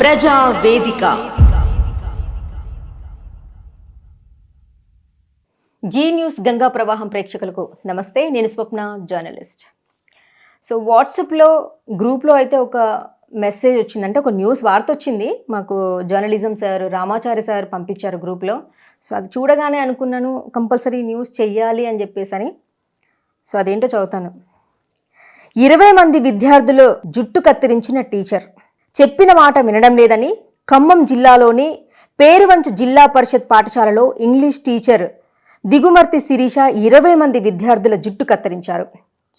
ప్రజావేదిక ప్రజా వేదిక. G news Ganga ప్రవాహం ప్రేక్షకులకు నమస్తే నేను స్వప్న జర్నలిస్ట్. సో వాట్సాప్లో గ్రూప్లో అయితే ఒక మెసేజ్ వచ్చిందంటే ఒక న్యూస్ వార్త వచ్చింది. మాకు జర్నలిజం సార్ రామాచారి సార్ పంపించారు గ్రూప్లో. సో అది చూడగానే అనుకున్నాను కంపల్సరీ న్యూస్ చెయ్యాలి అని చెప్పేసి అని సో అదేంటో చదువుతాను. ఇరవై మంది విద్యార్థులు జుట్టు కత్తిరించిన టీచర్. చెప్పిన మాట వినడం లేదని ఖమ్మం జిల్లాలోని పేరువంచ జిల్లా పరిషత్ పాఠశాలలో ఇంగ్లీష్ టీచర్ దిగుమర్తి శిరీష ఇరవై మంది విద్యార్థుల జుట్టు కత్తిరించారు.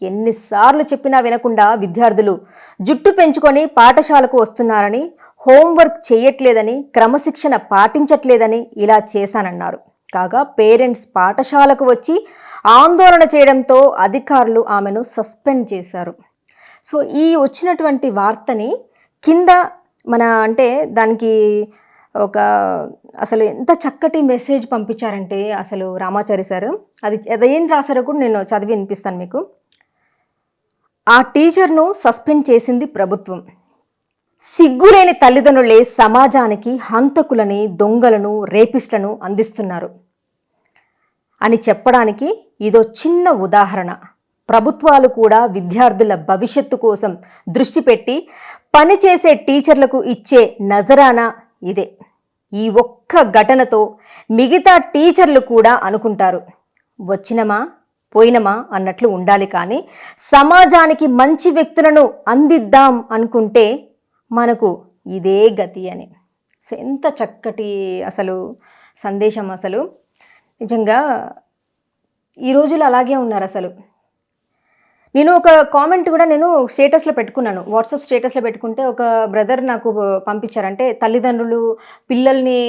ఎన్నిసార్లు చెప్పినా వినకుండా విద్యార్థులు జుట్టు పెంచుకొని పాఠశాలకు వస్తున్నారని హోంవర్క్ చేయట్లేదని క్రమశిక్షణ పాటించట్లేదని ఇలా చేశానన్నారు. కాగా పేరెంట్స్ పాఠశాలకు వచ్చి ఆందోళన చేయడంతో అధికారులు ఆమెను సస్పెండ్ చేశారు. సో ఈ వచ్చినటువంటి వార్తని కింద మన అంటే దానికి ఒక అసలు ఎంత చక్కటి మెసేజ్ పంపించారంటే అసలు రామాచారి సార్. అది ఏం రాశారో కూడా నేను చదివి వినిపిస్తాను మీకు. ఆ టీచర్ను సస్పెండ్ చేసింది ప్రభుత్వం. సిగ్గులేని తల్లిదండ్రులే సమాజానికి హంతకులని దొంగలను రేపిస్టులను అందిస్తున్నారు. అని చెప్పడానికి ఇదో చిన్న ఉదాహరణ. ప్రభుత్వాలు కూడా విద్యార్థుల భవిష్యత్తు కోసం దృష్టి పెట్టి పనిచేసే టీచర్లకు ఇచ్చే నజరానా ఇదే. ఈ ఒక్క ఘటనతో మిగతా టీచర్లు కూడా అనుకుంటారు. వచ్చినమా పోయినమా అన్నట్లు ఉండాలి కానీ సమాజానికి మంచి వ్యక్తులను అందిద్దాం అనుకుంటే మనకు ఇదే గతి అని. ఎంత చక్కటి అసలు సందేశం అసలు. నిజంగా ఈ రోజులు అలాగే ఉన్నారు అసలు. నేను ఒక కామెంట్ కూడా నేను స్టేటస్లో పెట్టుకున్నాను. వాట్సాప్ స్టేటస్లో పెట్టుకుంటే ఒక బ్రదర్ నాకు పంపించారంటే తల్లిదండ్రులు పిల్లల్ని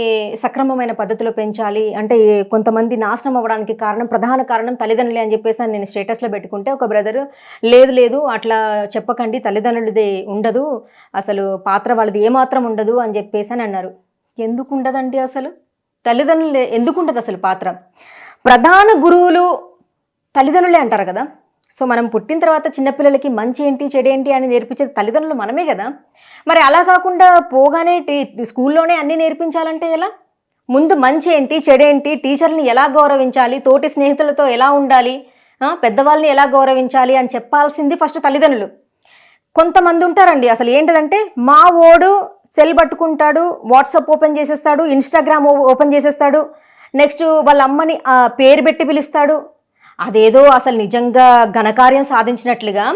సక్రమమైన పద్ధతిలో పెంచాలి. అంటే కొంతమంది నాశనం అవ్వడానికి కారణం ప్రధాన కారణం తల్లిదండ్రులే అని చెప్పేసి నేను స్టేటస్లో పెట్టుకుంటే ఒక బ్రదర్ లేదు లేదు అట్లా చెప్పకండి తల్లిదండ్రులది ఉండదు. అసలు పాత్ర వాళ్ళది ఏమాత్రం ఉండదు అని చెప్పేసి అని అన్నారు. ఎందుకు ఉండదండి అసలు? తల్లిదండ్రులు ఎందుకు ఉండదు అసలు పాత్ర? ప్రధాన గురువులు తల్లిదండ్రులే అంటారు కదా? సో మనం పుట్టిన తర్వాత చిన్నపిల్లలకి మంచి ఏంటి చెడేంటి అని నేర్పించేది తల్లిదండ్రులు మనమే కదా. మరి అలా కాకుండా పోగానే టీ స్కూల్లోనే అన్నీ నేర్పించాలంటే ఎలా? ముందు మంచి ఏంటి చెడేంటి టీచర్ని ఎలా గౌరవించాలి తోటి స్నేహితులతో ఎలా ఉండాలి పెద్దవాళ్ళని ఎలా గౌరవించాలి అని చెప్పాల్సింది ఫస్ట్ తల్లిదండ్రులు. కొంతమంది ఉంటారండి అసలు ఏంటిదంటే మా ఓడు సెల్ పట్టుకుంటాడు వాట్సాప్ ఓపెన్ చేసేస్తాడు ఇన్స్టాగ్రామ్ ఓపెన్ చేసేస్తాడు నెక్స్ట్ వాళ్ళ అమ్మని పేరు పెట్టి పిలుస్తాడు అదేదో అసలు నిజంగా ఘనకార్యం సాధించినట్లుగా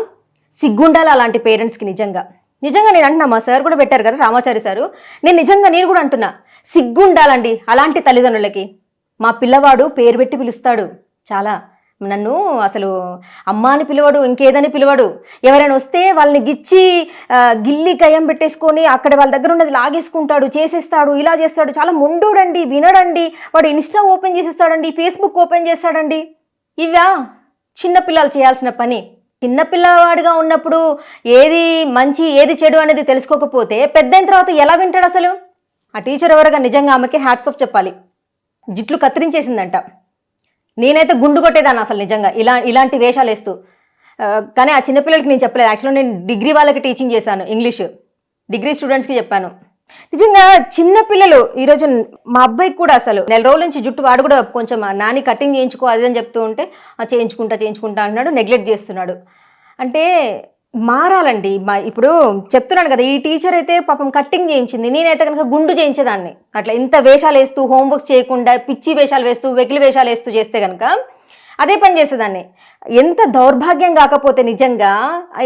సిగ్గుండాలి అలాంటి పేరెంట్స్కి నిజంగా. నిజంగా నేను అంటున్నా మా సార్ కూడా పెట్టారు కదా రామాచారి సారు. నేను నిజంగా నేను కూడా అంటున్నా సిగ్గుండాలండి అలాంటి తల్లిదండ్రులకి. మా పిల్లవాడు పేరు పెట్టి పిలుస్తాడు చాలా. నన్ను అసలు అమ్మ అని పిలవడు ఇంకేదని పిలవడు. ఎవరైనా వస్తే వాళ్ళని గిచ్చి గిల్లి కయం పెట్టేసుకొని అక్కడ వాళ్ళ దగ్గర ఉన్నది లాగేసుకుంటాడు చేసేస్తాడు ఇలా చేస్తాడు. చాలా ముండోడండి వినడండి. వాడు ఇన్స్టా ఓపెన్ చేసేస్తాడండి ఫేస్బుక్ ఓపెన్ చేస్తాడండి. ఇవా చిన్నపిల్లలు చేయాల్సిన పని. చిన్నపిల్లవాడిగా ఉన్నప్పుడు ఏది మంచి ఏది చెడు అనేది తెలుసుకోకపోతే పెద్దయిన తర్వాత ఎలా వింటాడు అసలు? ఆ టీచర్ ఎవరుగా నిజంగా ఆమెకి హ్యాట్స్ ఆఫ్ చెప్పాలి. జిట్లు కత్తిరించేసిందంట. నేనైతే గుండు కొట్టేదాన్ని అసలు నిజంగా ఇలా ఇలాంటి వేషాలు వేస్తూ. కానీ ఆ చిన్నపిల్లలకి నేను చెప్పలేదు. యాక్చువల్గా నేను డిగ్రీ వాళ్ళకి టీచింగ్ చేశాను ఇంగ్లీష్. డిగ్రీ స్టూడెంట్స్కి చెప్పాను. నిజంగా చిన్న పిల్లలు ఈరోజు మా అబ్బాయికి కూడా అసలు నెల రోజుల నుంచి జుట్టు వాడు కూడా కొంచెం నాని కటింగ్ చేయించుకో అది అని చెప్తూ ఉంటే చేయించుకుంటా చేయించుకుంటా అంటున్నాడు నెగ్లెక్ట్ చేస్తున్నాడు. అంటే మారాలండి మా ఇప్పుడు చెప్తున్నాను కదా ఈ టీచర్ అయితే పాపం కట్టింగ్ చేయించింది నేనైతే కనుక గుండు చేయించేదాన్ని. అట్లా ఇంత వేషాలు వేస్తూ హోంవర్క్స్ చేయకుండా పిచ్చి వేషాలు వేస్తూ వెకిలి వేషాలు వేస్తూ చేస్తే కనుక అదే పని చేసేదాన్ని. ఎంత దౌర్భాగ్యం కాకపోతే నిజంగా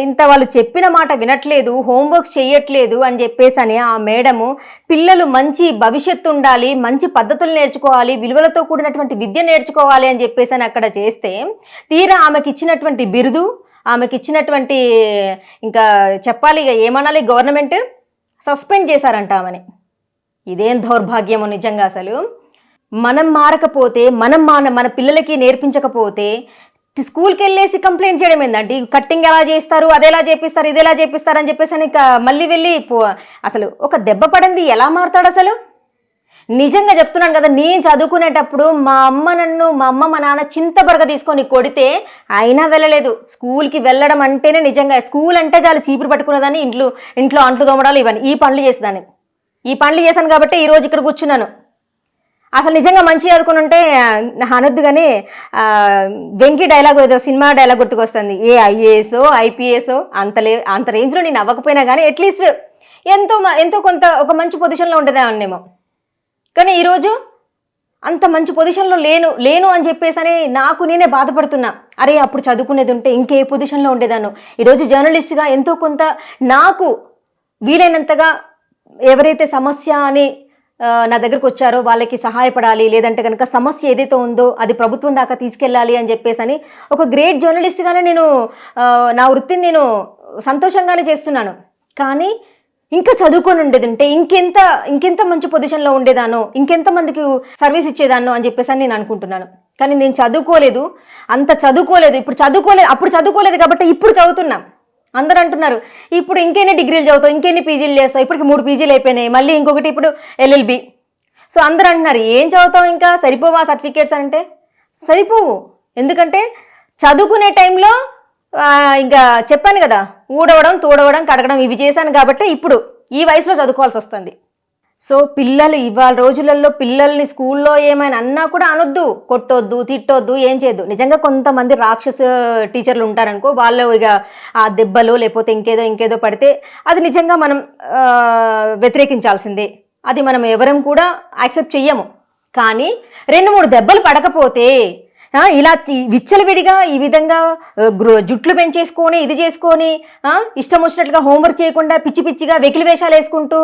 ఇంత వాళ్ళు చెప్పిన మాట వినట్లేదు హోంవర్క్ చేయట్లేదు అని చెప్పేసి అని ఆ మేడము పిల్లలు మంచి భవిష్యత్తు ఉండాలి మంచి పద్ధతులు నేర్చుకోవాలి విలువలతో కూడినటువంటి విద్య నేర్చుకోవాలి అని చెప్పేసి అని అక్కడ చేస్తే తీరా ఆమెకి ఇచ్చినటువంటి బిరుదు ఆమెకి ఇచ్చినటువంటి ఇంకా చెప్పాలి ఇక ఏమనాలి గవర్నమెంట్ సస్పెండ్ చేశారంట ఆమెని. ఇదేం దౌర్భాగ్యము నిజంగా అసలు? మనం మారకపోతే మనం మన మన పిల్లలకి నేర్పించకపోతే స్కూల్కి వెళ్ళేసి కంప్లైంట్ చేయడం ఏంటంటే కట్టింగ్ ఎలా చేస్తారు అదేలా చేపిస్తారు ఇదేలా చేపిస్తారు అని చెప్పేసి అని మళ్ళీ వెళ్ళి పో అసలు ఒక దెబ్బ పడింది ఎలా మారుతాడు అసలు? నిజంగా చెప్తున్నాను కదా నేను చదువుకునేటప్పుడు మా అమ్మ నన్ను మా అమ్మ మా నాన్న చింతబరగ తీసుకొని కొడితే అయినా వెళ్ళలేదు. స్కూల్కి వెళ్ళడం అంటేనే నిజంగా స్కూల్ అంటే చాలా చీపురు పట్టుకునేదాన్ని ఇంట్లో ఇంట్లో అంట్లు తోమడాలు ఇవన్నీ ఈ పనులు చేసేదాన్ని. ఈ పనులు చేశాను కాబట్టి ఈరోజు ఇక్కడ కూర్చున్నాను. అసలు నిజంగా మంచి అనుకుని ఉంటే అనొద్దు కానీ వెంకీ డైలాగ్ ఏదో సినిమా డైలాగ్ గుర్తుకొస్తుంది. ఏ ఐఏఎస్ఓ ఐపీఎస్ అంత లే అంత రేంజ్లో నేను అవ్వకపోయినా కానీ అట్లీస్ట్ ఎంతో మ- ఎంతో కొంత ఒక మంచి పొజిషన్లో ఉండేదాన్నేమో కానీ ఈరోజు అంత మంచి పొజిషన్లో లేను లేను అని చెప్పేసి అని నాకు నేనే బాధపడుతున్నా. అరే అప్పుడు చదువుకునేది ఉంటే ఇంకే పొజిషన్లో ఉండేదాన్ని. ఈరోజు జర్నలిస్ట్గా ఎంతో కొంత నాకు వీలైనంతగా ఎవరైతే సమస్య అని నా దగ్గరకు వచ్చారో వాళ్ళకి సహాయపడాలి లేదంటే కనుక సమస్య ఏదైతే ఉందో అది ప్రభుత్వం దాకా తీసుకెళ్ళాలి అని చెప్పేసి అని ఒక గ్రేట్ జర్నలిస్ట్గానే నేను నా వృత్తిని నేను సంతోషంగానే చేస్తున్నాను. కానీ ఇంకా చదువుకొని ఉండేది ఉంటే ఇంకెంత ఇంకెంత మంచి పొజిషన్లో ఉండేదానో ఇంకెంత మందికి సర్వీస్ ఇచ్చేదానో అని చెప్పేసి అని నేను అనుకుంటున్నాను. కానీ నేను చదువుకోలేదు. అంత చదువుకోలేదు. ఇప్పుడు చదువుకోలేదు అప్పుడు చదువుకోలేదు కాబట్టి ఇప్పుడు చదువుతున్నా. అందరూ అంటున్నారు ఇప్పుడు ఇంకెన్ని డిగ్రీలు చదువుతావు? ఇంకెన్ని పీజీలు చేస్తావు? ఇప్పటికి మూడు పీజీలు అయిపోయినాయి. మళ్ళీ ఇంకొకటి ఇప్పుడు ఎల్ఎల్బి. సో అందరు అంటున్నారు ఏం చదువుతావు ఇంకా? సరిపోవా సర్టిఫికేట్స్ అంటే? సరిపోవు. ఎందుకంటే చదువుకునే టైంలో ఇంకా చెప్పాను కదా ఊడవడం తోడవడం కడగడం ఇవి చేశాను కాబట్టి ఇప్పుడు ఈ వయసులో చదువుకోవాల్సి వస్తుంది. సో పిల్లలు ఇవాళ రోజులలో పిల్లల్ని స్కూల్లో ఏమైనా అన్నా కూడా అనొద్దు. కొట్టొద్దు తిట్టొద్దు ఏం చేయొద్దు. నిజంగా కొంతమంది రాక్షస టీచర్లు ఉంటారనుకో వాళ్ళు ఇక ఆ దెబ్బలు లేకపోతే ఇంకేదో ఇంకేదో పడితే అది నిజంగా మనం వ్యతిరేకించాల్సిందే. అది మనం ఎవరం కూడా యాక్సెప్ట్ చెయ్యము. కానీ రెండు మూడు దెబ్బలు పడకపోతే ఇలా విచ్చలవిడిగా ఈ విధంగా జుట్లు పెంచేసుకొని ఇది చేసుకొని ఇష్టం వచ్చినట్లుగా హోంవర్క్ చేయకుండా పిచ్చి పిచ్చిగా వెకిలి వేషాలు వేసుకుంటూ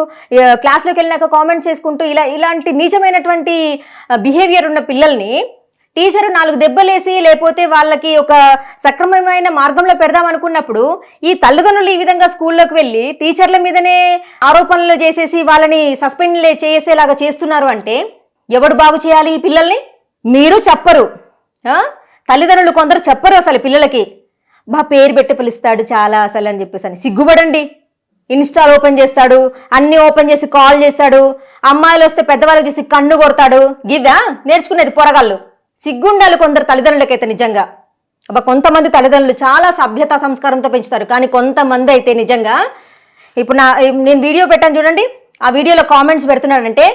క్లాస్లోకి వెళ్ళినాక కామెంట్స్ చేసుకుంటూ ఇలా ఇలాంటి నీచమైనటువంటి బిహేవియర్ ఉన్న పిల్లల్ని టీచరు నాలుగు దెబ్బలేసి లేకపోతే వాళ్ళకి ఒక సక్రమమైన మార్గంలో పెడదాం అనుకున్నప్పుడు ఈ తల్లిదండ్రులు ఈ విధంగా స్కూల్లోకి వెళ్ళి టీచర్ల మీదనే ఆరోపణలు చేసేసి వాళ్ళని సస్పెండ్ చేసేలాగా చేస్తున్నారు అంటే ఎవడు బాగు చేయాలి ఈ పిల్లల్ని? మీరు చెప్పరు. తల్లిదండ్రులు కొందరు చెప్పరు అసలు పిల్లలకి. బా పేరు పెట్టి పిలుస్తాడు చాలా అసలు అని చెప్పేసి అని. సిగ్గుపడండి. ఇన్స్టాల్ ఓపెన్ చేస్తాడు. అన్ని ఓపెన్ చేసి కాల్ చేస్తాడు. అమ్మాయిలు వస్తే పెద్దవాళ్ళకి చూసి కన్ను కొడతాడు. గివ్వా? నేర్చుకునేది పొరగాళ్ళు. సిగ్గుండాలి కొందరు తల్లిదండ్రులకైతే నిజంగా. అబ్బా కొంతమంది తల్లిదండ్రులు చాలా సభ్యత సంస్కారంతో పెంచుతారు. కానీ కొంతమంది అయితే నిజంగా ఇప్పుడు నా నేను వీడియో పెట్టాను చూడండి. ఆ వీడియోలో కామెంట్స్ పెడుతున్నాడంటే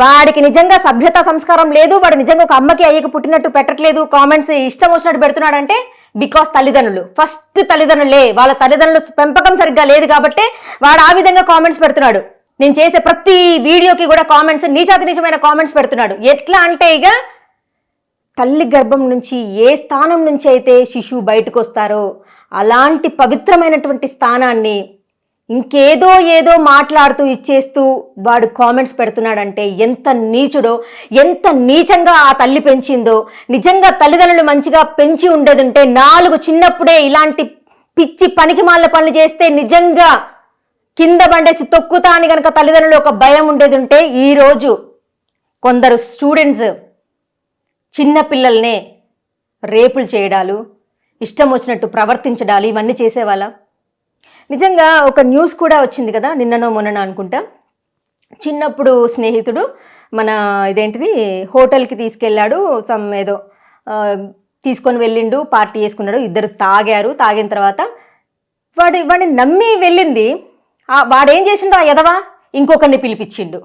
వాడికి నిజంగా సభ్యత సంస్కారం లేదు వాడు నిజంగా ఒక అమ్మకి అయ్యకి పుట్టినట్టు పెట్టట్లేదు కామెంట్స్ ఇష్టం వచ్చినట్టు పెడుతున్నాడంటే బికాస్ తల్లిదండ్రులు. ఫస్ట్ తల్లిదండ్రులే వాళ్ళ తల్లిదండ్రులు పెంపకం సరిగ్గా లేదు కాబట్టి వాడు ఆ విధంగా కామెంట్స్ పెడుతున్నాడు. నేను చేసే ప్రతి వీడియోకి కూడా కామెంట్స్ నీచాతి నీచమైన కామెంట్స్ పెడుతున్నాడు. ఎట్లా అంటే ఇక తల్లి గర్భం నుంచి ఏ స్థానం నుంచి అయితే శిశువు బయటకు వస్తారో అలాంటి పవిత్రమైనటువంటి స్థానాన్ని ఇంకేదో ఏదో మాట్లాడుతూ ఇచ్చేస్తూ వాడు కామెంట్స్ పెడుతున్నాడంటే ఎంత నీచుడో ఎంత నీచంగా ఆ తల్లి పెంచిందో నిజంగా తల్లిదండ్రులు మంచిగా పెంచి ఉండేదుంటే నాలుగు చిన్నప్పుడే ఇలాంటి పిచ్చి పనికి మాల పనులు చేస్తే నిజంగా కింద బండేసి తొక్కుతా అని కనుక తల్లిదండ్రులు ఒక భయం ఉండేది ఉంటే ఈరోజు కొందరు స్టూడెంట్స్ చిన్నపిల్లల్నే రేపులు చేయడాలు ఇష్టం వచ్చినట్టు ప్రవర్తించడాలు ఇవన్నీ చేసేవాళ్ళ. నిజంగా ఒక న్యూస్ కూడా వచ్చింది కదా నిన్ననో మొన్ననో అనుకుంటా. చిన్నప్పుడు స్నేహితుడు మన ఇదేంటిది హోటల్కి తీసుకెళ్ళాడు సమ్ ఏదో తీసుకొని వెళ్ళిండు పార్టీ చేసుకున్నాడు ఇద్దరు తాగారు. తాగిన తర్వాత వాడి వాడిని నమ్మి వెళ్ళింది. వాడేం చేసిండు ఆ ఎదవా ఇంకొకరిని పిలిపించిండు.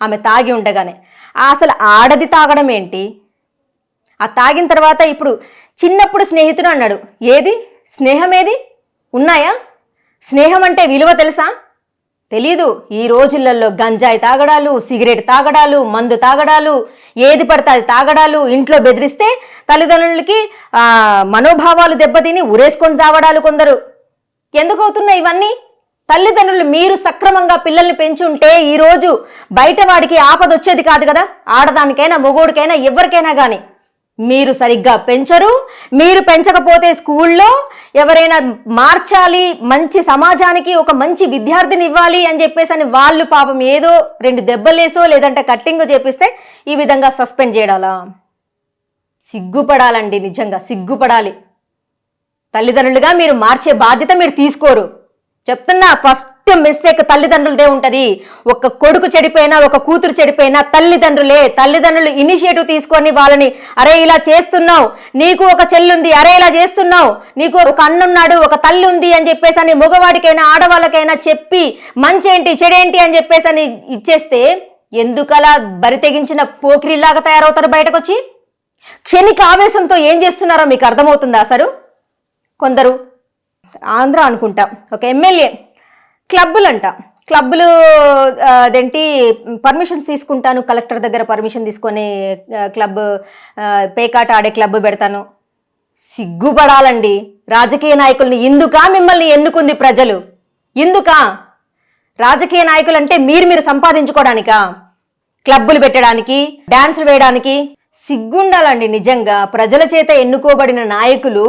ఆమె తాగి ఉండగానే. అసలు ఆడది తాగడం ఏంటి? ఆ తాగిన తర్వాత ఇప్పుడు చిన్నప్పుడు స్నేహితుడు అన్నాడు. ఏది? స్నేహం ఏది? ఉన్నాయా? స్నేహం అంటే విలువ తెలుసా? తెలీదు. ఈ రోజులలో గంజాయి తాగడాలు సిగరెట్ తాగడాలు మందు తాగడాలు ఏది పడితే అది తాగడాలు ఇంట్లో బెదిరిస్తే తల్లిదండ్రులకి మనోభావాలు దెబ్బతిని ఉరేసుకొని తాగడాలు కొందరు. ఎందుకు అవుతున్నాయి ఇవన్నీ? తల్లిదండ్రులు మీరు సక్రమంగా పిల్లల్ని పెంచుంటే ఈరోజు బయట వాడికి ఆపద వచ్చేది కాదు కదా? ఆడదానికైనా మొగోడికైనా ఎవరికైనా కానీ మీరు సరిగ్గా పెంచరు మీరు పెంచకపోతే స్కూల్లో ఎవరైనా మార్చాలి మంచి సమాజానికి ఒక మంచి విద్యార్థిని ఇవ్వాలి అని చెప్పేసి అని వాళ్ళు పాపం ఏదో రెండు దెబ్బలేసో లేదంటే కట్టింగ్ చేపిస్తే ఈ విధంగా సస్పెండ్ చేయడాలా? సిగ్గుపడాలండి నిజంగా సిగ్గుపడాలి. తల్లిదండ్రులుగా మీరు మార్చే బాధ్యత మీరు తీసుకోరు. చెప్తున్నా ఫస్ట్ మిస్టేక్ తల్లిదండ్రులదే ఉంటది. ఒక కొడుకు చెడిపోయినా ఒక కూతురు చెడిపోయినా తల్లిదండ్రులే తల్లిదండ్రులు ఇనిషియేటివ్ తీసుకొని వాళ్ళని అరే ఇలా చేస్తున్నావు నీకు ఒక చెల్లుంది అరే ఇలా చేస్తున్నావు నీకు ఒక అన్నున్నాడు ఒక తల్లి ఉంది అని చెప్పేసి అని మగవాడికైనా ఆడవాళ్ళకైనా చెప్పి మంచేంటి చెడేంటి అని చెప్పేసి అని ఇచ్చేస్తే ఎందుకలా బరి తెగించిన పోకిరిలాగా తయారవుతారు బయటకు వచ్చి క్షణిక ఆవేశంతో ఏం చేస్తున్నారో మీకు అర్థమవుతుందా అసలు? కొందరు ఆంధ్ర అనుకుంటా. ఒక ఎమ్మెల్యే. క్లబ్బులు అంట క్లబ్బులు అదేంటి పర్మిషన్స్ తీసుకుంటాను కలెక్టర్ దగ్గర పర్మిషన్ తీసుకొని క్లబ్ పేకాట ఆడే క్లబ్ పెడతాను. సిగ్గుపడాలండి. రాజకీయ నాయకుల్ని ఇందుకా మిమ్మల్ని ఎన్నుకుంది ప్రజలు? ఇందుకా? రాజకీయ నాయకులు అంటే మీరు మీరు సంపాదించుకోవడానికా క్లబ్బులు పెట్టడానికి డాన్సులు వేయడానికి సిగ్గుండాలండి నిజంగా. ప్రజల చేత ఎన్నుకోబడిన నాయకులు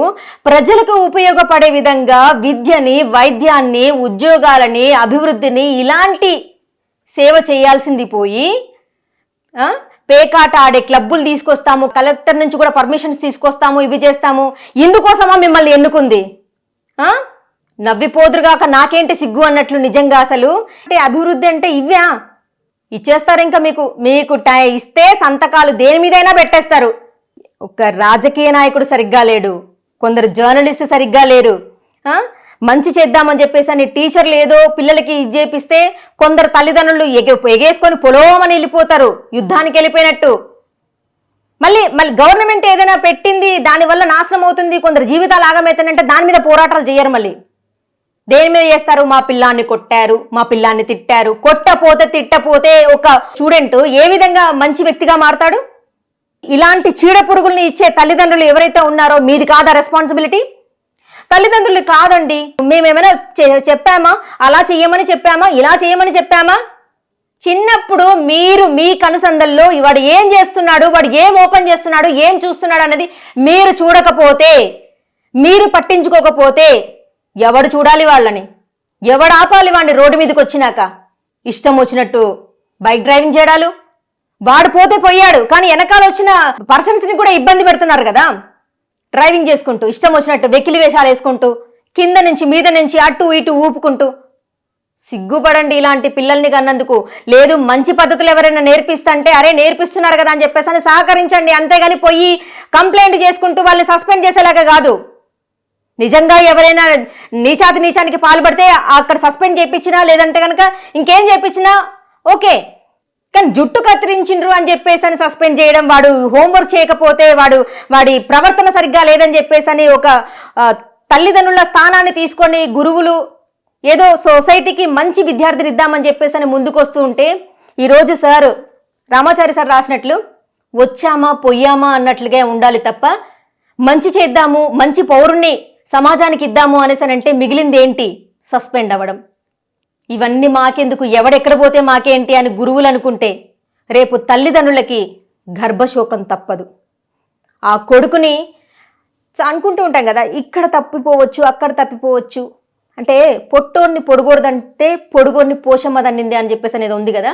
ప్రజలకు ఉపయోగపడే విధంగా విద్యని వైద్యాన్ని ఉద్యోగాలని అభివృద్ధిని ఇలాంటి సేవ చేయాల్సింది పోయి పేకాట ఆడే క్లబ్బులు తీసుకొస్తాము కలెక్టర్ నుంచి కూడా పర్మిషన్స్ తీసుకొస్తాము ఇవి చేస్తాము. ఇందుకోసమా మిమ్మల్ని ఎన్నుకుంది? నవ్విపోదురుగాక నాకేంటి సిగ్గు అన్నట్లు నిజంగా అసలు? అంటే అభివృద్ధి అంటే ఇవ్యా ఇచ్చేస్తారు ఇంకా మీకు మీకు టై ఇస్తే సంతకాలు దేని మీదైనా పెట్టేస్తారు. ఒక రాజకీయ నాయకుడు సరిగ్గా లేడు. కొందరు జర్నలిస్ట్ సరిగ్గా లేరు. మంచి చేద్దామని చెప్పేసి అని టీచర్లు ఏదో పిల్లలకి ఇది చేపిస్తే కొందరు తల్లిదండ్రులు ఎగ ఎగేసుకొని పొలోమని వెళ్ళిపోతారు. యుద్ధానికి వెళ్ళిపోయినట్టు. మళ్ళీ మళ్ళీ గవర్నమెంట్ ఏదైనా పెట్టింది దానివల్ల నాశనం అవుతుంది కొందరు జీవితాలు ఆగమవుతుందంటే దాని మీద పోరాటాలు చేయరు మళ్ళీ. దేని మీద చేస్తారు? మా పిల్లాన్ని కొట్టారు మా పిల్లాన్ని తిట్టారు. కొట్టపోతే తిట్టపోతే ఒక స్టూడెంట్ ఏ విధంగా మంచి వ్యక్తిగా మారతాడు? ఇలాంటి చీడ పురుగుల్ని ఇచ్చే తల్లిదండ్రులు ఎవరైతే ఉన్నారో మీది కాదా రెస్పాన్సిబిలిటీ తల్లిదండ్రులు కాదండి. మేమేమైనా చెప్పామా? అలా చెయ్యమని చెప్పామా? ఇలా చేయమని చెప్పామా? చిన్నప్పుడు మీరు మీ కనుసందల్లో వాడు ఏం చేస్తున్నాడు వాడు ఏం ఓపెన్ చేస్తున్నాడు ఏం చూస్తున్నాడు అన్నది మీరు చూడకపోతే మీరు పట్టించుకోకపోతే ఎవడు చూడాలి వాళ్ళని? ఎవడు ఆపాలి వాడిని రోడ్డు మీదకి వచ్చినాక? ఇష్టం వచ్చినట్టు బైక్ డ్రైవింగ్ చేయడాలు? వాడు పోతే పోయాడు కానీ వెనకాల వచ్చిన పర్సన్స్ని కూడా ఇబ్బంది పెడుతున్నారు కదా? డ్రైవింగ్ చేసుకుంటూ ఇష్టం వచ్చినట్టు వెకిలి వేషాలు వేసుకుంటూ కింద నుంచి మీద నుంచి అటు ఇటు ఊపుకుంటూ. సిగ్గుపడండి ఇలాంటి పిల్లల్ని కన్నందుకు. లేదు మంచి పద్ధతులు ఎవరైనా నేర్పిస్తుంటే అరే నేర్పిస్తున్నారు కదా అని చెప్పేసి అని సహకరించండి. అంతేగాని పోయి కంప్లైంట్ చేసుకుంటూ వాళ్ళని సస్పెండ్ చేసేలాగా కాదు. నిజంగా ఎవరైనా నీచాతి నీచానికి పాల్పడితే అక్కడ సస్పెండ్ చేయించినా లేదంటే కనుక ఇంకేం చేయించినా ఓకే. కానీ జుట్టు కత్తిరించిండ్రు అని చెప్పేసి అని సస్పెండ్ చేయడం వాడు హోంవర్క్ చేయకపోతే వాడు వాడి ప్రవర్తన సరిగ్గా లేదని చెప్పేసి అని ఒక తల్లిదండ్రుల స్థానాన్ని తీసుకొని గురువులు ఏదో సొసైటీకి మంచి విద్యార్థిని ఇద్దామని చెప్పేసి అని ముందుకు వస్తూ ఉంటే ఈరోజు సార్ రామాచారి సార్ రాసినట్లు వచ్చామా పొయ్యామా అన్నట్లుగా ఉండాలి తప్ప మంచి చేద్దాము మంచి పౌరుణ్ణి సమాజానికి ఇద్దాము అనేసి అని అంటే మిగిలింది ఏంటి సస్పెండ్ అవ్వడం. ఇవన్నీ మాకెందుకు? ఎవడెక్కడ పోతే మాకేంటి అని గురువులు అనుకుంటే రేపు తల్లిదండ్రులకి గర్భశోకం తప్పదు. ఆ కొడుకుని అనుకుంటూ ఉంటాం కదా ఇక్కడ తప్పిపోవచ్చు అక్కడ తప్పిపోవచ్చు. అంటే పొట్టోడిని పొడగూడదంటే పొడుగోడిని పోషమ్మదన్నింది అని చెప్పేసి అనేది ఉంది కదా.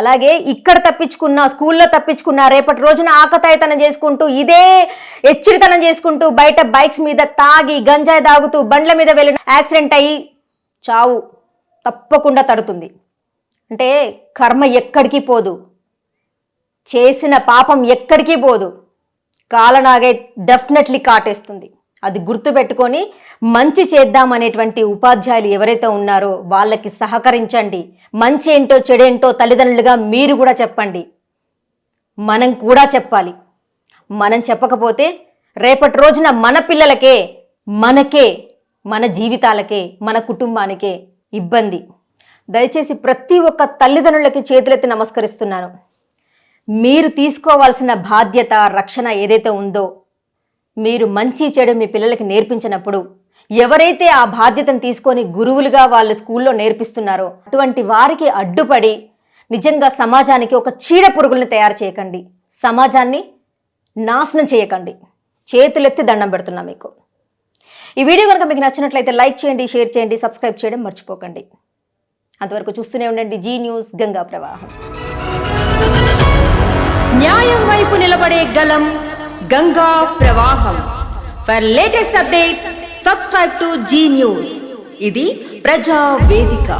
అలాగే ఇక్కడ తప్పించుకున్న స్కూల్లో తప్పించుకున్న రేపటి రోజున ఆకతాయితనం చేసుకుంటూ ఇదే హెచ్చరితనం చేసుకుంటూ బయట బైక్స్ మీద తాగి గంజాయి తాగుతూ బండ్ల మీద వెళ్ళిన యాక్సిడెంట్ అయ్యి చావు తప్పకుండా తడుతుంది. అంటే కర్మ ఎక్కడికి పోదు. చేసిన పాపం ఎక్కడికి పోదు. కాలనాగే డెఫినెట్లీ కాటేస్తుంది. అది గుర్తుపెట్టుకొని మంచి చేద్దామనేటువంటి ఉపాధ్యాయులు ఎవరైతే ఉన్నారో వాళ్ళకి సహకరించండి. మంచి ఏంటో చెడేంటో తల్లిదండ్రులుగా మీరు కూడా చెప్పండి. మనం కూడా చెప్పాలి. మనం చెప్పకపోతే రేపటి రోజున మన పిల్లలకే మనకే మన జీవితాలకే మన కుటుంబానికే ఇబ్బంది. దయచేసి ప్రతి ఒక్క తల్లిదండ్రులకి చేతులెత్తి నమస్కరిస్తున్నాను. మీరు తీసుకోవాల్సిన బాధ్యత రక్షణ ఏదైతే ఉందో మీరు మంచి చెడు మీ పిల్లలకి నేర్పించినప్పుడు ఎవరైతే ఆ బాధ్యతను తీసుకొని గురువులుగా వాళ్ళు స్కూల్లో నేర్పిస్తున్నారో అటువంటి వారికి అడ్డుపడి నిజంగా సమాజానికి ఒక చీడ పురుగుల్ని తయారు చేయకండి. సమాజాన్ని నాశనం చేయకండి. చేతులెత్తి దండం పెడుతున్నా మీకు. ఈ వీడియో కనుక మీకు నచ్చినట్లయితే లైక్ చేయండి షేర్ చేయండి సబ్స్క్రైబ్ చేయడం మర్చిపోకండి. అంతవరకు చూస్తూనే ఉండండి. జీ న్యూస్ గంగా ప్రవాహం. న్యాయం వైపు నిలబడే గలం గంగా ప్రవాహం. For latest updates subscribe to Zee news ఇది ప్రజా వేదిక